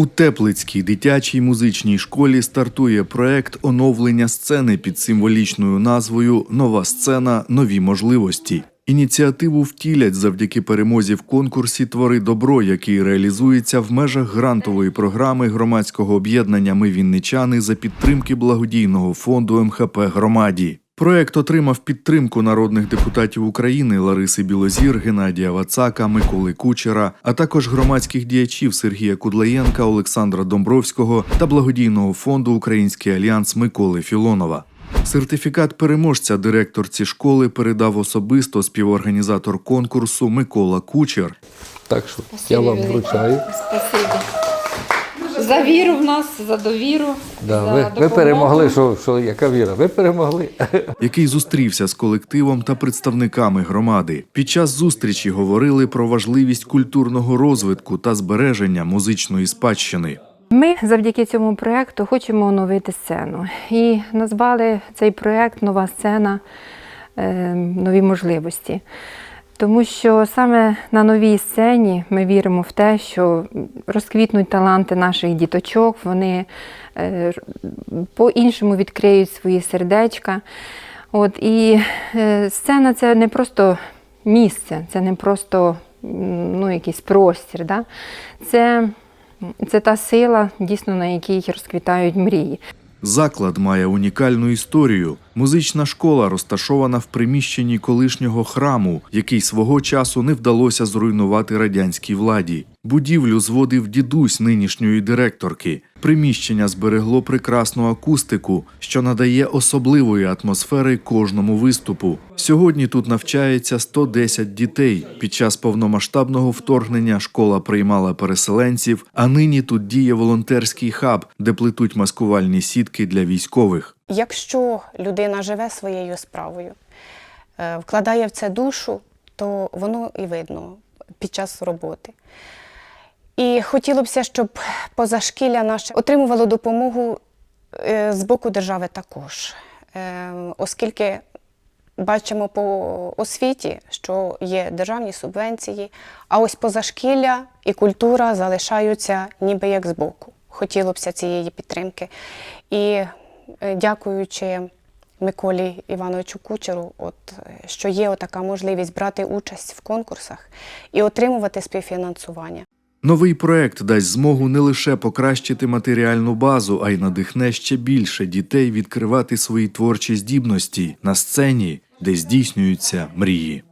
У Теплицькій дитячій музичній школі стартує проект оновлення сцени під символічною назвою Нова сцена нові можливості. Ініціативу втілять завдяки перемозі в конкурсі Твори добро, який реалізується в межах грантової програми громадського об'єднання Ми Вінничани за підтримки благодійного фонду МХП Громаді. Проект отримав підтримку народних депутатів України Лариси Білозір, Геннадія Вацака, Миколи Кучера, а також громадських діячів Сергія Кудлаєнка, Олександра Домбровського та благодійного фонду Український альянс Миколи Філонова. Сертифікат переможця директорці школи передав особисто співорганізатор конкурсу Микола Кучер. Так що я вам вручаю. Спасибі. За віру в нас, за довіру. Да, за ви, ви допомогу. перемогли, що, що яка віра? Ви перемогли. який зустрівся з колективом та представниками громади. Під час зустрічі говорили про важливість культурного розвитку та збереження музичної спадщини. Ми завдяки цьому проєкту хочемо оновити сцену. І назвали цей проєкт Нова сцена е, нові можливості. Тому що саме на новій сцені ми віримо в те, що розквітнуть таланти наших діточок, вони е, по-іншому відкриють свої сердечка. От, і е, сцена це не просто місце, це не просто ну, якийсь простір. Да? Це, це та сила, дійсно, на якій розквітають мрії. Заклад має унікальну історію. Музична школа розташована в приміщенні колишнього храму, який свого часу не вдалося зруйнувати радянській владі. Будівлю зводив дідусь нинішньої директорки. Приміщення зберегло прекрасну акустику, що надає особливої атмосфери кожному виступу. Сьогодні тут навчається 110 дітей. Під час повномасштабного вторгнення школа приймала переселенців, а нині тут діє волонтерський хаб, де плетуть маскувальні сітки для військових. Якщо людина живе своєю справою, е, вкладає в це душу, то воно і видно під час роботи. І хотілося б, щоб позашкілля наше отримувало допомогу е, з боку держави також, Е, оскільки бачимо по освіті, що є державні субвенції, а ось позашкілля і культура залишаються ніби як збоку. Хотілося б цієї підтримки. І е, дякуючи Миколі Івановичу Кучеру, от, що є така можливість брати участь в конкурсах і отримувати співфінансування. Новий проект дасть змогу не лише покращити матеріальну базу, а й надихне ще більше дітей відкривати свої творчі здібності на сцені, де здійснюються мрії.